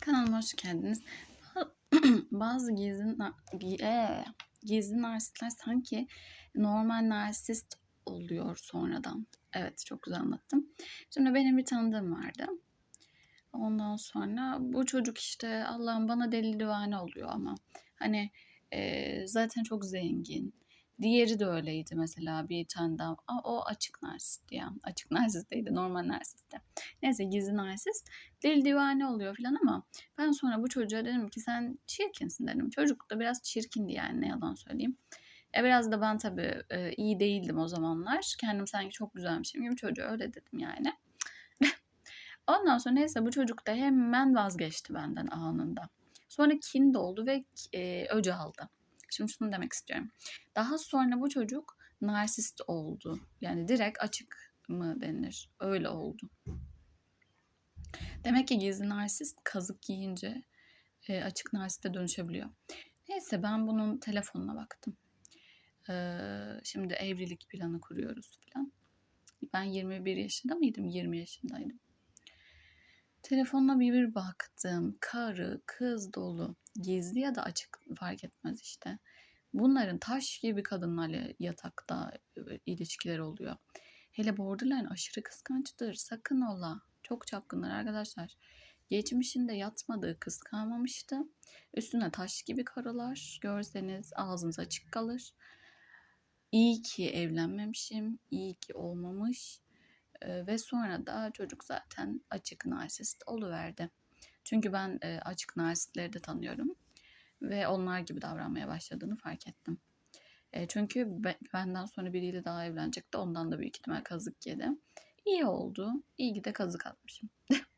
Kanalıma hoş geldiniz. Bazı gizli, ee, gizli narsistler sanki normal narsist oluyor sonradan. Evet çok güzel anlattım. Şimdi benim bir tanıdığım vardı. Ondan sonra bu çocuk işte Allah'ım bana deli divane oluyor ama hani ee, zaten çok zengin. Diğeri de öyleydi mesela bir tane daha. Aa, o açık narsist ya. Açık narsist değildi normal narsist de. Neyse gizli narsist. Deli divane oluyor falan ama ben sonra bu çocuğa dedim ki sen çirkinsin dedim. Çocuk da biraz çirkindi yani ne yalan söyleyeyim. E biraz da ben tabii e, iyi değildim o zamanlar. Kendim sanki çok güzelmişim gibi çocuğa öyle dedim yani. Ondan sonra neyse bu çocuk da hemen vazgeçti benden anında. Sonra kin doldu ve e, öc aldı. Şimdi şunu demek istiyorum. Daha sonra bu çocuk narsist oldu. Yani direkt açık mı denir? Öyle oldu. Demek ki gizli narsist kazık giyince e, açık narsiste dönüşebiliyor. Neyse ben bunun telefonuna baktım. Ee, şimdi evlilik planı kuruyoruz falan. Ben 21 yaşında mıydım? 20 yaşındaydım. Telefonuna bir bir baktım. Karı, kız dolu. Gizli ya da açık fark etmez işte. Bunların taş gibi kadınlarla yatakta e, ilişkileri oluyor. Hele borderline aşırı kıskançtır. Sakın ola. Çok çapkınlar arkadaşlar. Geçmişinde yatmadığı kız kalmamıştı. Üstüne taş gibi karılar. Görseniz ağzınız açık kalır. İyi ki evlenmemişim. iyi ki olmamış. Ee, ve sonra da çocuk zaten açık narsist oluverdi. Çünkü ben e, açık narsistleri de tanıyorum. Ve onlar gibi davranmaya başladığını fark ettim. E, çünkü be- benden sonra biriyle daha evlenecekti. Ondan da büyük ihtimal kazık yedi. İyi oldu. İyi ki de kazık atmışım.